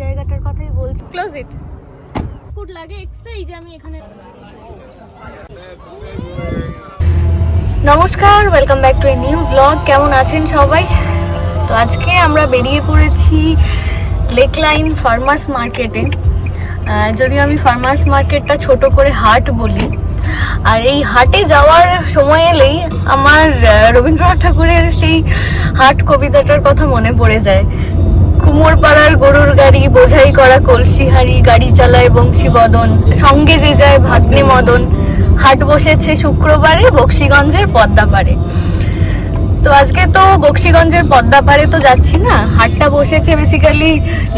জায়গাটার কথাই বলছি। ক্লোজ ইট কুট লাগে এক্সট্রা এই যে আমি এখানে নমস্কার welcome back to a new blog কেমন আছেন সবাই? তো আজকে আমরা বেরিয়ে পড়েছি লেক লাইন ফার্মার্স মার্কেটে যদিও আমি ফার্মার্স মার্কেটটা ছোট করে হাট বলি। আর এই হাটে যাওয়ার সময় এলেই আমার রবীন্দ্রনাথ ঠাকুরের সেই হাট কবিতাটার কথা মনে পড়ে যায়। কুমোর পাড়ার গরুর গাড়ি, বোঝাই করা কলসি হাড়ি গাড়ি চালায় বংশী বদন সঙ্গে যে যায় ভাগ্নে মদন। হাট বসেছে শুক্রবারে বক্সিগঞ্জের পদ্মা পাড়ে। তো আজকে তো বক্সিগঞ্জের পদ্মা পাড়ে তো যাচ্ছি না। হাটটা বসেছে বেসিক্যালি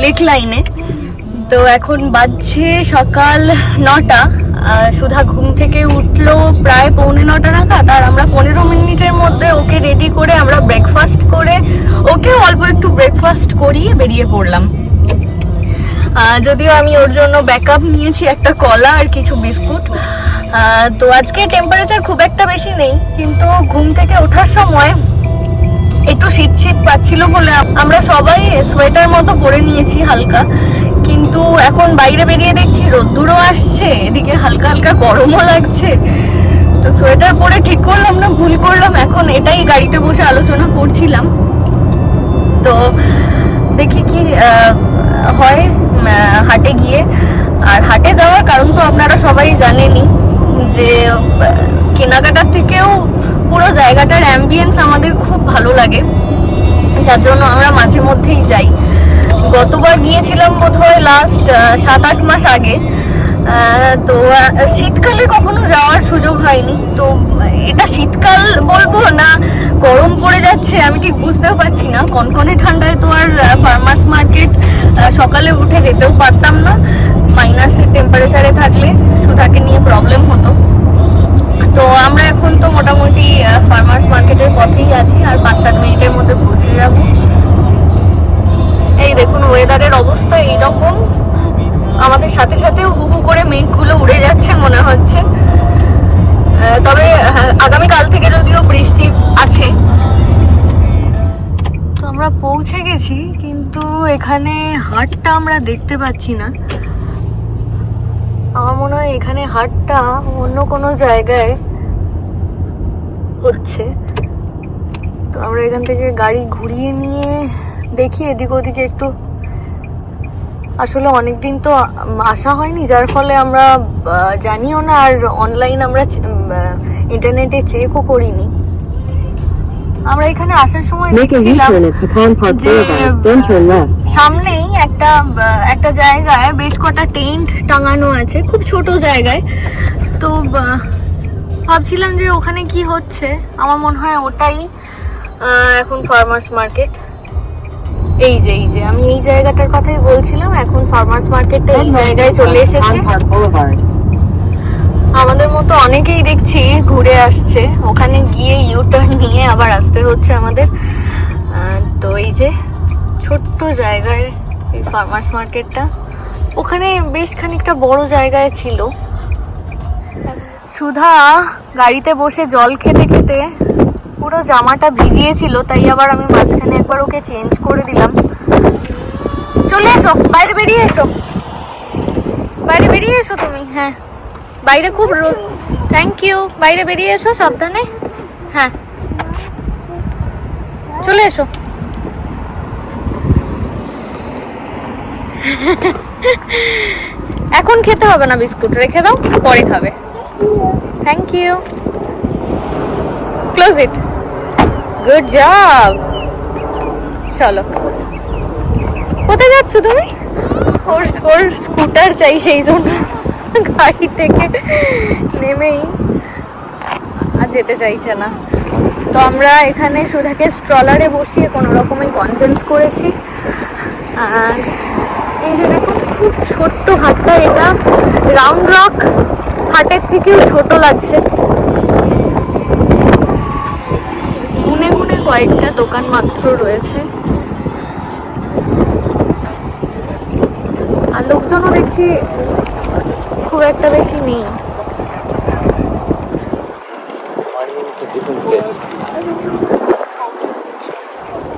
লেক লাইনে তো এখন বাজছে সকাল নটা। সুধা ঘুম থেকে উঠল প্রায় পৌনে নটা নাগাদ, আর আমরা পনেরো মিনিটের মধ্যে ওকে রেডি করে আমরা ব্রেকফাস্ট করে ওকে অল্প একটু ব্রেকফাস্ট করিয়ে বেরিয়ে পড়লাম। যদিও আমি ওর জন্য ব্যাকআপ নিয়েছি একটা কলা আর কিছু বিস্কুট। তো আজকে টেম্পারেচার খুব একটা বেশি নেই, কিন্তু ঘুম থেকে ওঠার সময় একটু শীত শীত পাচ্ছিল বলে আমরা সবাই সোয়েটার মতো পরে নিয়েছি হালকা। কিন্তু এখন বাইরে বেরিয়ে দেখছি রোদ্দুরও আসছে, এদিকে হালকা হালকা গরমও লাগছে। তো সোয়েটার পরে ঠিক করলাম না, ভুল করলাম, এখন এটাই গাড়িতে বসে আলোচনা করছিলাম। তো দেখি কি হয় হাটে গিয়ে। আর হাটে যাওয়ার কারণ তো আপনারা সবাই জানেনই, যে কেনাকাটার থেকেও পুরো জায়গাটার অ্যাম্বিয়েন্স আমাদের খুব ভালো লাগে। যার জন্য আমরা মাঝে মধ্যেই যাই। গতবার গিয়েছিলাম বোধহয় লাস্ট সাত আট মাস আগে। তো শীতকালে কখনো যাওয়ার সুযোগ হয়নি। তো, এটা শীতকাল বলব না, গরম পড়ে যাচ্ছে, আমি ঠিক বুঝতেও পারছি না। কনকনে ঠান্ডায় তো আর ফার্মার্স মার্কেট সকালে উঠে যেতেও পারতাম না। মাইনাসের টেম্পারেচারে থাকলে সুধাকে নিয়ে প্রবলেম হতো। তো, আমরা এখন তো মোটামুটি ফার্মার্স মার্কেটের পথেই আছি, আর পাঁচ সাত মিনিটের মধ্যে পৌঁছে যাব। এই দেখুন ওয়েদারের অবস্থা এইরকম। আমাদের সাথে সাথে হু হু করে মেঘগুলো উড়ে যাচ্ছে মনে হচ্ছে। তবে আগামীকাল থেকে যদিও বৃষ্টি আছে। তো আমরা পৌঁছে গেছি, কিন্তু এখানে হাটটা আমরা দেখতে পাচ্ছি না। আমার মনে হয় এখানে হাটটা অন্য কোনো জায়গায় হচ্ছে। তো আমরা এখান থেকে গাড়ি ঘুরিয়ে নিয়ে দেখি এদিক ওদিকে একটু। আসলে অনেকদিন তো আসা হয়নি যার ফলে আমরা জানিও না আর অনলাইন আমরা ইন্টারনেটে চেকও করিনি। আমরা এখানে আসার সময় দেখছিলাম. সামনেই একটা একটা জায়গায় বেশ কটা টেন্ট টাঙানো আছে খুব ছোট জায়গায়। তো ভাবছিলাম যে ওখানে কি হচ্ছে আমার মনে হয় ওটাই এখন ফার্মার্স মার্কেট এই যে এই যে আমি এই জায়গাটার কথাই বলছিলাম এখন ফার্মার্স মার্কেটটা এই জায়গায় চলে এসেছে. আমাদের মতো অনেকেই দেখছি ঘুরে আসছে ওখানে গিয়ে ইউ টার্ন নিয়ে আবার আসতে হচ্ছে আমাদের। তো এই যে ছোট্ট জায়গায় এই ফার্মার্স মার্কেটটা ওখানে বেশ খানিকটা বড় জায়গায় ছিল। সুধা গাড়িতে বসে জল খেতে খেতে পুরো জামাটা ভিজিয়েছিল, তাই আবার আমি মাঝখানে একবার ওকে চেঞ্জ করে দিলাম। চলে এসো, বাইরে বেরিয়ে এসো। বাইরে বেরিয়ে এসো তুমি হ্যাঁ। বাইরে খুব রোদ। থ্যাংক ইউ বাইরে বেরিয়ে এসো, সাবধানে। হ্যাঁ। চলে এসো। এখন খেতে হবে না বিস্কুট, রেখে দাও, পরে খাবে। Thank you close it good job চলো। কোথায় যাচ্ছ তুমি? ওর ওর স্কুটার চাই সেই জন্য। গাড়ি থেকে নেমেই আর যেতে চাইছে না। তো আমরা এখানে সুধাকে স্ট্রলারে বসিয়ে কোনো রকমে কনভিন্স করেছি। আর এই যে দেখুন, খুব ছোট্ট হাটটা এটা রাউন্ড রক হাটের থেকেও ছোট লাগছে গুনে গুনে কয়েকটা দোকান মাত্র রয়েছে। আর লোকজনও দেখছি খুব একটা বেশি নেই।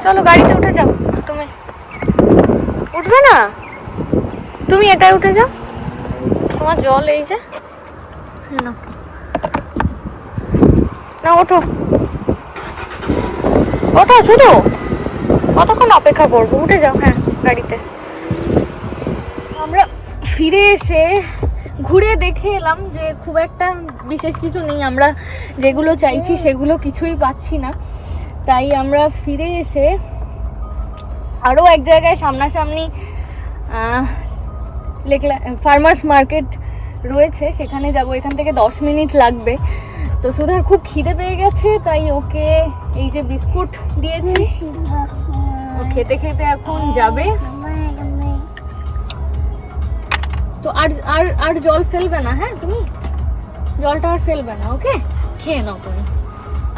চলো গাড়িতে উঠে যাও, তুমি। উঠবে না? তুমি এটাই উঠে যাও। তোমার জল এই যে। না, ওঠো। ওঠো শুধু। কতক্ষণ অপেক্ষা করব? উঠে যাও হ্যাঁ গাড়িতে। আমরা ফিরে এসে ঘুরে দেখে এলাম যে খুব একটা বিশেষ কিছু নেই। আমরা যেগুলো চাইছি সেগুলো কিছুই পাচ্ছি না। তাই আমরা ফিরে এসে আরও এক জায়গায় সামনাসামনি লেকলা ফার্মার্স মার্কেট রয়েছে। সেখানে যাব। এখান থেকে দশ মিনিট লাগবে। তো সুধার খুব খিদে পেয়ে গেছে, তাই ওকে এই যে বিস্কুট দিয়েছি। খেতে খেতে এখন যাবে। তো আর আর আর জল ফেলবে না হ্যাঁ তুমি? জলটা আর ফেলবে না, ওকে? খেয়ে নাও তুমি।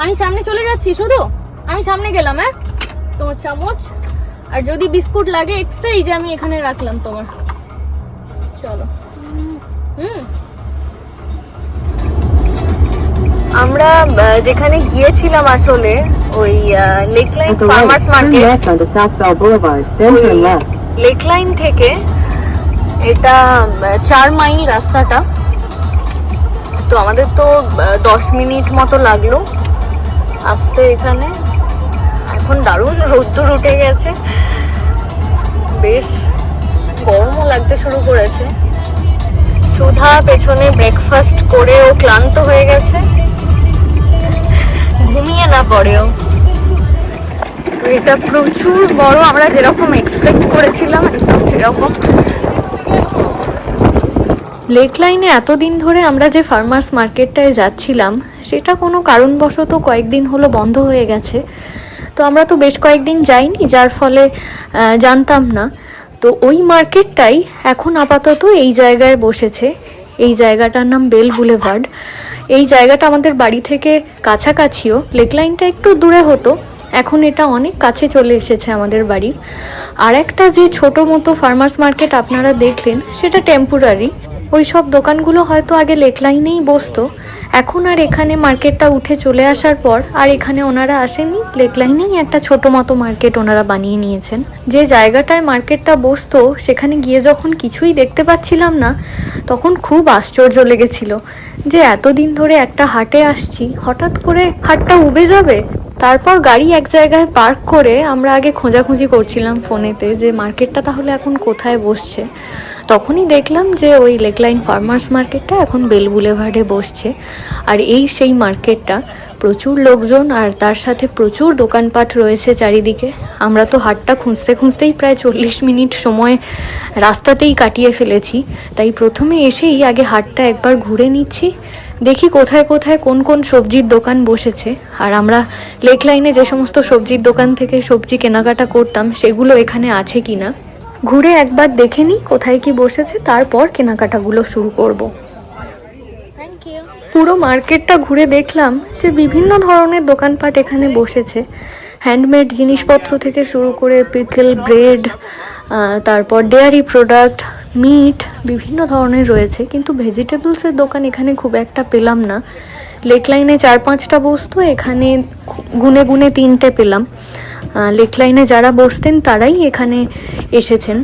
আমি সামনে চলে যাচ্ছি, শুধু? আমি সামনে গেলাম হ্যাঁ? তোমার চামচ। আর যদি বিস্কুট লাগে এক্সট্রা এই যে আমি এখানে রাখলাম তোমার। চলো। হুম। আমরা যেখানে গিয়েছিলাম আসলে ওই lake line At the farmers market. Lake line থেকে এটা চার মাইল রাস্তাটা। তো আমাদের তো দশ মিনিট মতো লাগল। আসতে এখানে। এখন দারুণ রোদ্দুর উঠে গেছে। বেশ গরমও লাগতে শুরু করেছে। সুধা পেছনে ব্রেকফাস্ট করে ও ক্লান্ত হয়ে গেছে। ঘুমিয়ে না পড়েও। এটা প্রচুর বড়, আমরা যেরকম এক্সপেক্ট করেছিলাম একদম সেরকম। লেক লাইনে এতদিন ধরে আমরা যে ফার্মার্স মার্কেটটায় যাচ্ছিলাম, সেটা কোনো কারণবশত কয়েকদিন হলো বন্ধ হয়ে গেছে। তো আমরা তো বেশ কয়েকদিন যাইনি, যার ফলে জানতাম না। তো ওই মার্কেটটাই এখন আপাতত এই জায়গায় বসেছে। এই জায়গাটার নাম বেল বুলেভার্ড এই জায়গাটা আমাদের বাড়ি থেকে কাছাকাছিও। লেক লাইনটা একটু দূরে হতো। এখন এটা অনেক কাছে চলে এসেছে আমাদের বাড়ির আর একটা যে ছোট মতো ফার্মার্স মার্কেট আপনারা দেখলেন, সেটা টেম্পোরারি ওই সব দোকানগুলো হয়তো আগে লেক লাইনেই বসতো। এখন আর এখানে মার্কেটটা উঠে চলে আসার পর আর এখানে ওনারা আসেননি। লেক লাইনেই একটা ছোট মতো মার্কেট ওনারা বানিয়ে নিয়েছেন। যে জায়গাটায় মার্কেটটা বসতো, সেখানে গিয়ে যখন কিছুই দেখতে পাচ্ছিলাম না, তখন খুব আশ্চর্য লেগেছিল। যে এতদিন ধরে একটা হাটে আসছি, হঠাৎ করে হাটটা উবে যাবে? তারপর গাড়ি এক জায়গায় পার্ক করে আমরা আগে খোঁজাখুঁজি করছিলাম ফোনেতে যে মার্কেটটা তাহলে এখন কোথায় বসছে। তখনই দেখলাম যে ওই লেকলাইন ফার্মার্স মার্কেটটা এখন বেলবুলেভার্ডে বসছে। আর এই সেই মার্কেটটা প্রচুর লোকজন আর তার সাথে প্রচুর দোকানপাট রয়েছে চারিদিকে। আমরা তো হাটটা খুঁজতে খুঁজতেই প্রায় চল্লিশ মিনিট সময় রাস্তাতেই কাটিয়ে ফেলেছি। তাই প্রথমে এসেই আগে হাটটা একবার ঘুরে নিচ্ছি। দেখি কোথায় কোথায় কোন কোন সবজির দোকান বসেছে। আর আমরা লেক লাইনে যে সমস্ত সবজির দোকান থেকে সবজি কেনাকাটা করতাম, সেগুলো এখানে আছে কিনা। ঘুরে একবার দেখে নিই কোথায় কি বসেছে, তারপর কেনাকাটাগুলো শুরু করব। পুরো মার্কেটটা ঘুরে দেখলাম যে বিভিন্ন ধরনের দোকানপাট এখানে বসেছে। হ্যান্ডমেড জিনিসপত্র থেকে শুরু করে পিকেল ব্রেড তারপর ডেয়ারি প্রোডাক্ট মিট বিভিন্ন ধরনের রয়েছে। কিন্তু ভেজিটেবলসের দোকান এখানে খুব একটা পেলাম না। লেক লাইনে চার পাঁচটা বসতো, এখানে গুনে গুনে তিনটে পেলাম। লেক লাইনে যারা বসতেন তারাই এখানে এসেছেন।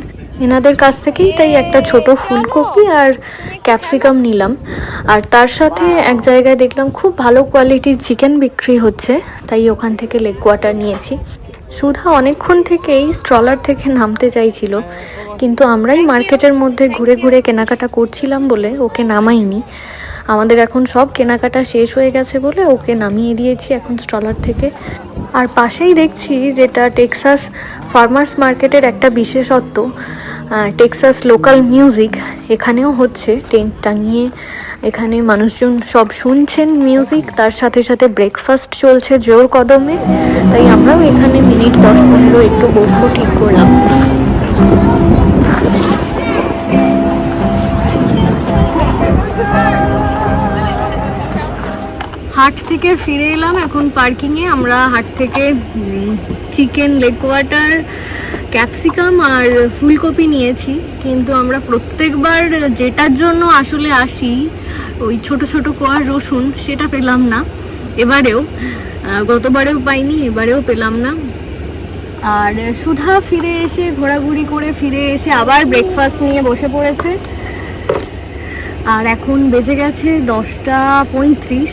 এনাদের কাছ থেকেই তাই একটা ছোট ফুলকপি আর ক্যাপসিকাম নিলাম। আর তার সাথে এক জায়গায় দেখলাম খুব ভালো কোয়ালিটির চিকেন বিক্রি হচ্ছে, তাই ওখান থেকে লেগ কোয়াটার নিয়েছি। সুধা অনেকক্ষণ থেকেই স্ট্রলার থেকে নামতে চাইছিল, কিন্তু আমরাই মার্কেটের মধ্যে ঘুরে ঘুরে কেনাকাটা করছিলাম বলে ওকে নামাইনি। আমাদের এখন সব কেনাকাটা শেষ হয়ে গেছে বলে ওকে নামিয়ে দিয়েছি এখন স্ট্রলার থেকে। আর পাশেই দেখছি যেটা টেক্সাস ফার্মার্স মার্কেটের একটা বিশেষত্ব টেক্সাস লোকাল মিউজিক এখানেও হচ্ছে। টেন্ট টাঙিয়ে এখানে মানুষজন সব শুনছেন মিউজিক তার সাথে সাথে ব্রেকফাস্ট চলছে জোর কদমে। তাই আমরাও এখানে মিনিট দশ পনেরো একটু বসবো, ঠিক করলাম। হাট থেকে ফিরে এলাম, এখন পার্কিংয়ে আমরা হাট থেকে চিকেন লেগ কোয়াটার ক্যাপসিকাম আর ফুলকপি নিয়েছি, কিন্তু আমরা প্রত্যেকবার যেটার জন্য আসলে আসি, ওই ছোট ছোট কোয়ার রসুন, সেটা পেলাম না। এবারেও গতবারেও পাইনি, এবারেও পেলাম না। আর সুধা ফিরে এসে ঘোরাঘুরি করে ফিরে এসে আবার ব্রেকফাস্ট নিয়ে বসে পড়েছে। আর এখন বেজে গেছে দশটা পঁয়ত্রিশ।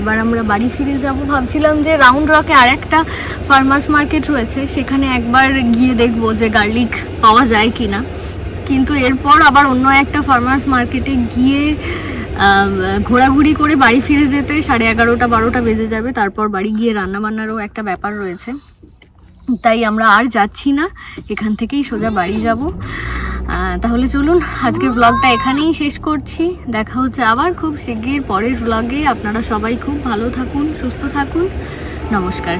এবার আমরা বাড়ি ফিরে যাব। ভাবছিলাম যে রাউন্ড রকে আর একটা ফার্মার্স মার্কেট রয়েছে, সেখানে একবার গিয়ে দেখব যে গার্লিক পাওয়া যায় কি না কিন্তু এরপর আবার অন্য একটা ফার্মার্স মার্কেটে গিয়ে ঘোরাঘুরি করে বাড়ি ফিরে যেতে সাড়ে এগারোটা, বারোটা বেজে যাবে। তারপর বাড়ি গিয়ে রান্না বান্নারও একটা ব্যাপার রয়েছে। তাই আমরা আর যাচ্ছি না, এখান থেকেই সোজা বাড়ি যাব। তাহলে চলুন, আজকে ব্লগটা এখানেই শেষ করছি। দেখা হচ্ছে আবার খুব শিগগির পরের ব্লগে আপনারা সবাই খুব ভালো থাকুন, সুস্থ থাকুন। নমস্কার।